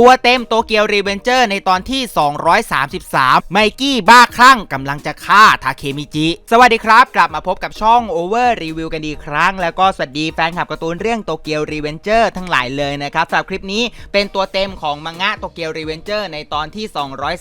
ตัวเต็มโตเกียวรีเวนเจอร์ในตอนที่ 233 ไมกี้บ้าคลั่งกำลังจะฆ่าทาเคมิจิ สวัสดีครับ กลับมาพบกับช่อง Over Review กันดีกครั้ง แล้วก็สวัสดีแฟนคลับการ์ตูนเรื่องโตเกียวรีเวนเจอร์ทั้งหลายเลยนะครับสำหรับคลิปนี้เป็นตัวเต็มของมังงะโตเกียวรีเวนเจอร์ในตอนที่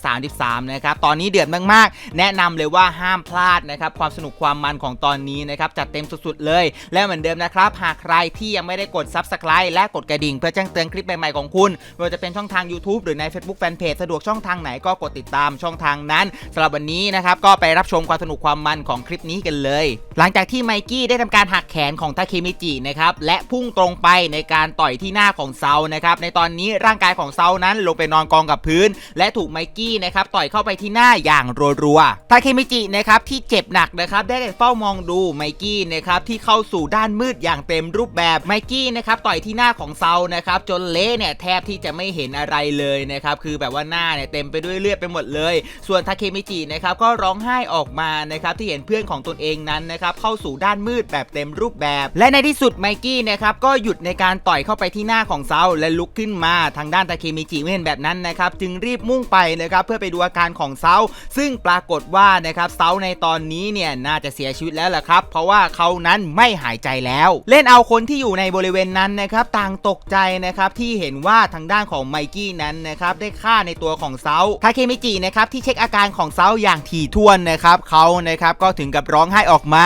233 นะครับ ตอนนี้เดือดมากๆ แนะนำเลยว่าห้ามพลาดนะครับความสนุกความมันของตอนนี้นะครับจัดเต็มสุดๆเลย และเหมือนเดิมนะครับหากใครที่ยังไม่ได้กด Subscribe และกดกระดิ่ง เพื่อแจ้งเตือนคลิปใหม่ๆของคุณไม่ว่าจะเป็นช่องทาง YouTube หรือใน Facebook Fanpage สะดวกช่องทางไหนก็กดติดตามช่องทางนั้นสำหรับวันนี้นะครับก็ไปรับชมความสนุกความมันของคลิปนี้กันเลย หลังจากที่ไมกี้ได้ทำการหักแขนของทาเคมิจินะครับและพุ่งตรงไปในการต่อยที่หน้าของเซานะครับในตอนนี้ร่างกายของเซานั้นลงไปนอนกองกับพื้น และถูกไมกี้นะครับต่อยเข้าไปที่หน้าอย่างรัวๆทาเคมิจินะครับที่เจ็บหนักนะครับได้แต่เฝ้ามองดูไมกี้นะครับที่เข้าสู่ด้านมืดอย่างเต็มรูปแบบไมกี้นะครับต่อยที่หน้าของเซานะครับจนเละเนี่ยแทบที่จะไม่เห็นอะไรเลยนะครับคือแบบว่าหน้าเนี่ยเต็มไปด้วยเลือดไปหมดเลย ส่วนทาเคมิจินะครับก็ร้องไห้ออกมานะครับที่เห็นเพื่อนของตนเองนั้นนะครับเข้าสู่ด้านมืดแบบเต็มรูปแบบ และในที่สุดไมกี้นะครับก็หยุดในการต่อยเข้าไปที่หน้าของเซาและลุกขึ้นมาทางด้านทาเคมิจิไม่เห็นแบบนั้นนะครับจึงรีบมุ่งไปนะครับเพื่อไปดูอาการของเซาซึ่งปรากฏว่านะครับเซาในตอนนี้เนี่ยน่าจะเสียชีวิตแล้วล่ะครับ เพราะว่าเขานั้นไม่หายใจแล้ว เล่นเอาคนที่อยู่ในบริเวณนั้นนะครับต่างตกใจนะครับที่เห็นว่าทางด้านของไมไมกี้นั้นนะครับได้ฆ่าในตัวของเซาทาเคมิจินะครับที่เช็คอาการของเซาอย่างถี่ถ้วนนะครับเขานะครับก็ถึงกับร้องไห้ออกมา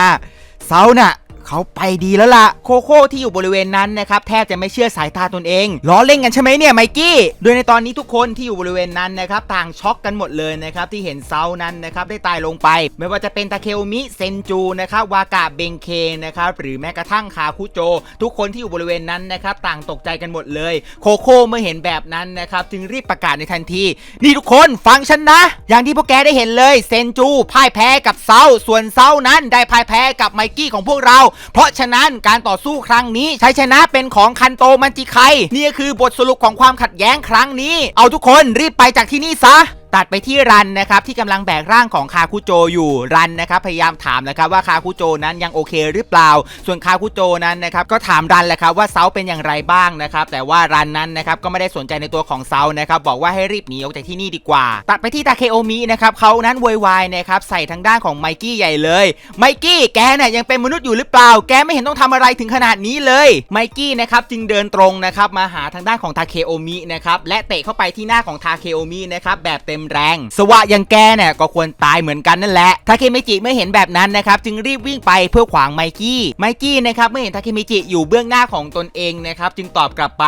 เซาน่ะ เขาไปดีแล้วล่ะ โคโค่ที่อยู่บริเวณนั้นนะครับแทบจะไม่เชื่อสายตาตนเองล้อเล่นกันใช่ไหมเนี่ยไมกี้ โดยในตอนนี้ทุกคนที่อยู่บริเวณนั้นนะครับต่างช็อกกันหมดเลยนะครับที่เห็นเซานั้นนะครับได้ตายลงไป ไม่ว่าจะเป็นตาเคโอมิเซนจูนะครับวากาเบงเคนะครับหรือแม้กระทั่งคาคุโจ ทุกคนที่อยู่บริเวณนั้นนะครับต่างตกใจกันหมดเลย โคโค่เมื่อเห็นแบบนั้นนะครับจึงรีบประกาศในทันที นี่ทุกคนฟังฉันนะ อย่างที่พวกแกได้เห็นเลยเซนจูพ่ายแพ้กับเซาส่วนเซานั้นได้พ่ายแพ้กับไมกี้ของพวกเราเพราะฉะนั้นการต่อสู้ครั้งนี้ชัยชนะเป็นของคันโตมันจิไคนี่คือบทสรุปของความขัดแย้งครั้งนี้ เอาทุกคนรีบไปจากที่นี่ซะ ตัดไปที่รันนะครับที่กำลังแบกร่างของคาคุโจอยู่รันนะครับพยายามถามนะครับว่าคาคุโจนั้นยังโอเคหรือเปล่า ส่วนคาคุโจนั้นนะครับก็ถามรันแหละครับว่าเซาเป็นอย่างไรบ้างนะครับแต่ว่ารันนั้นนะครับก็ไม่ได้สนใจในตัวของเซานะครับบอกว่าให้รีบหนีออกจากที่นี่ดีกว่า ตัดไปที่ตาเคโอมินะครับเขานั้นวยวายนะครับใส่ทางด้านของไมกี้ใหญ่เลยไมกี้แกเนี่ยยังเป็นมนุษย์อยู่หรือเปล่า แกไม่เห็นต้องทำอะไรถึงขนาดนี้เลยไมกี้นะครับจึงเดินตรงนะครับมาหาทางด้านของทาเคโอมินะครับและเตะเข้าไปที่หน้าของทาเคโอมินะครับแบบเต็มแรง สวะอย่างแกเนี่ยก็ควรตายเหมือนกันนั่นแหละทาเคมิจิไม่เห็นแบบนั้นนะครับจึงรีบวิ่งไปเพื่อขวางไมกี้ไมกี้นะครับเมื่อเห็นทาเคมิจิอยู่เบื้องหน้าของตนเองนะครับจึงตอบกลับไป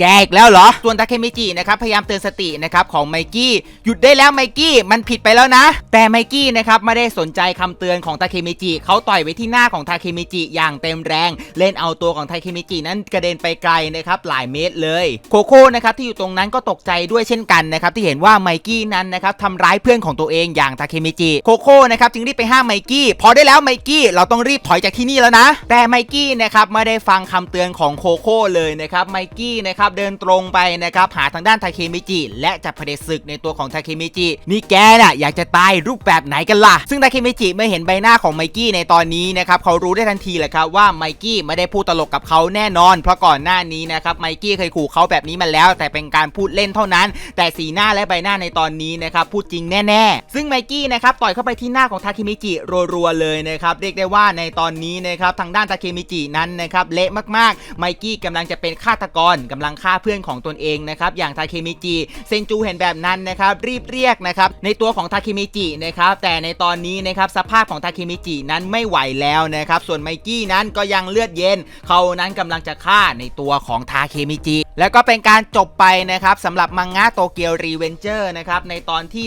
แกอีกแล้วเหรอ ส่วนทาเคมิจินะครับพยายามเตือนสตินะครับของไมกี้หยุดได้แล้วไมกี้มันผิดไปแล้วนะ แต่ไมกี้นะครับไม่ได้สนใจคำเตือนของทาเคมิจิเขาต่อยไปที่หน้าของทาเคมิจิอย่างเต็มแรง เล่นเอาตัวของทาเคมิจินั้นกระเด็นไปไกลนะครับหลายเมตรเลยโคโค่นะครับที่อยู่ตรงนั้นก็ตกใจด้วยเช่นกันนะครับที่เห็นว่าไมกี้นั้นนะครับทำร้ายเพื่อนของตัวเองอย่างทาเคมิจิโคโค่นะครับจึงรีบไปห้ามไมกี้พอได้แล้วไมกี้เราต้องรีบถอยจากที่นี่แล้วนะ แต่ไมกี้นะครับไม่ได้ฟังคำเตือนของโคโค่เลยนะครับไมกี้นะครับเดินตรงไปนะครับหาทางด้านทาเคมิจิ และจะเผด็จศึกในตัวของทาเคมิจินี่แกน่ะอยากจะตายรูปแบบไหนกันล่ะ ซึ่งทาเคมิจิเมื่อเห็นใบหน้าของไมกี้ในตอนนี้นะครับเขารู้ได้ทันทีแหละครับว่าไมกี้ไม่ได้พูดตลกกับเขาแน่นอน เพราะก่อนหน้านี้นะครับไมกี้เคยขู่เขาแบบนี้มาแล้ว แต่เป็นการพูดเล่นเท่านั้น แต่สีหน้าและใบหน้าในตอนนี้นะครับพูดจริงแน่ๆ ซึ่งไมกี้นะครับต่อยเข้าไปที่หน้าของทาเคมิจิรัวๆเลยนะครับเรียกได้ว่าในตอนนี้นะครับทางด้านทาเคมิจินั้นนะครับเละมากๆไมกี้กำลังจะเป็นฆาตกรกำลังฆ่าเพื่อนของตนเองนะครับอย่างทาเคมิจิเซนจูเห็นแบบนั้นนะครับรีบเรียกนะครับในตัวของทาเคมิจินะครับแต่ในตอนนี้นะครับสภาพของทาเคมิจินั้นไม่ไหวแล้วนะครับส่วนไมกี้นั้นก็ยังเลือดเย็น เขานั้นกำลังจะฆ่าในตัวของทาเคมิจิ แล้วก็เป็นการจบไปนะครับสำหรับมังงะโตเกียวรีเวนเจอร์นะครับในตอนที่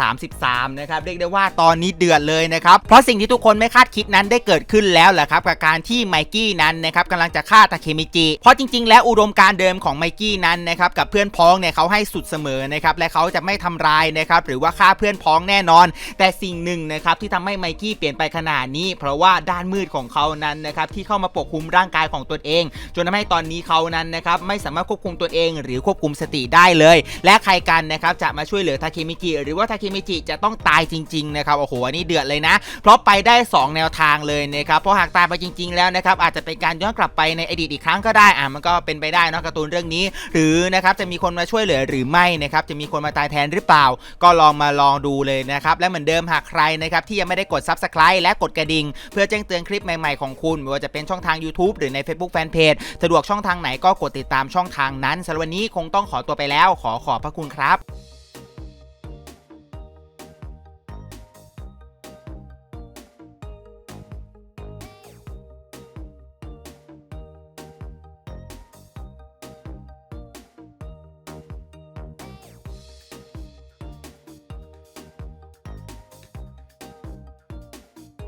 233 นะครับ เรียกได้ว่าตอนนี้เดือดเลยนะครับ เพราะสิ่งที่ทุกคนไม่คาดคิดนั้นได้เกิดขึ้นแล้วแหละครับกับการที่ไมกี้นั้นนะครับกำลังจะฆ่าทาเคมิจิ เพราะจริง ๆ แล้วอุดมการเดิมของไมกี้นั้นนะครับกับเพื่อนพ้องเนี่ยเขาให้สุดเสมอนะครับและเขาจะไม่ทำร้ายนะครับหรือว่าฆ่าเพื่อนพ้องแน่นอน แต่สิ่งหนึ่งนะครับที่ทำให้ไมกี้เปลี่ยนไปขนาดนี้ เพราะว่าด้านมืดของเขานั้นนะครับที่เข้ามาปกคลุมร่างกายของตนเอง จนทำให้ตอนนี้เขานั้นนะครับไม่สามารถควบคุมตัวเอง หรือควบคุมสติได้เลย และใครกันนะครับจะมาช่วยเหลือทาเคมิจิหรือว่าทาเคมิจิจะต้องตายจริงๆนะครับโอ้โหอันนี้เดือดเลยนะ เพราะไปได้ 2 แนวทางเลยนะครับเพราะหากตายไปจริง ๆ แล้วนะครับอาจจะเป็นการย้อนกลับไปในอดีตอีกครั้งก็ได้อะมันก็เป็นไปได้นอะการ์ตูนเรื่องนี้ หรือนะครับจะมีคนมาช่วยเหลือหรือไม่นะครับจะมีคนมาตายแทนหรือเปล่า ก็ลองมาลองดูเลยนะครับและเหมือนเดิมหากใครนะครับที่ยังไม่ได้กด Subscribe และกดกระดิ่งเพื่อแจ้งเตือนคลิปใหม่ๆของคุณไม่ว่าจะเป็นช่องทาง YouTube หรือใน Facebook Fanpage สะดวกช่องทางไหนก็กดติดตามช่องทางนั้นสำหรับวันนี้คงต้องขอตัวไปแล้ว ขอขอบพระคุณครับ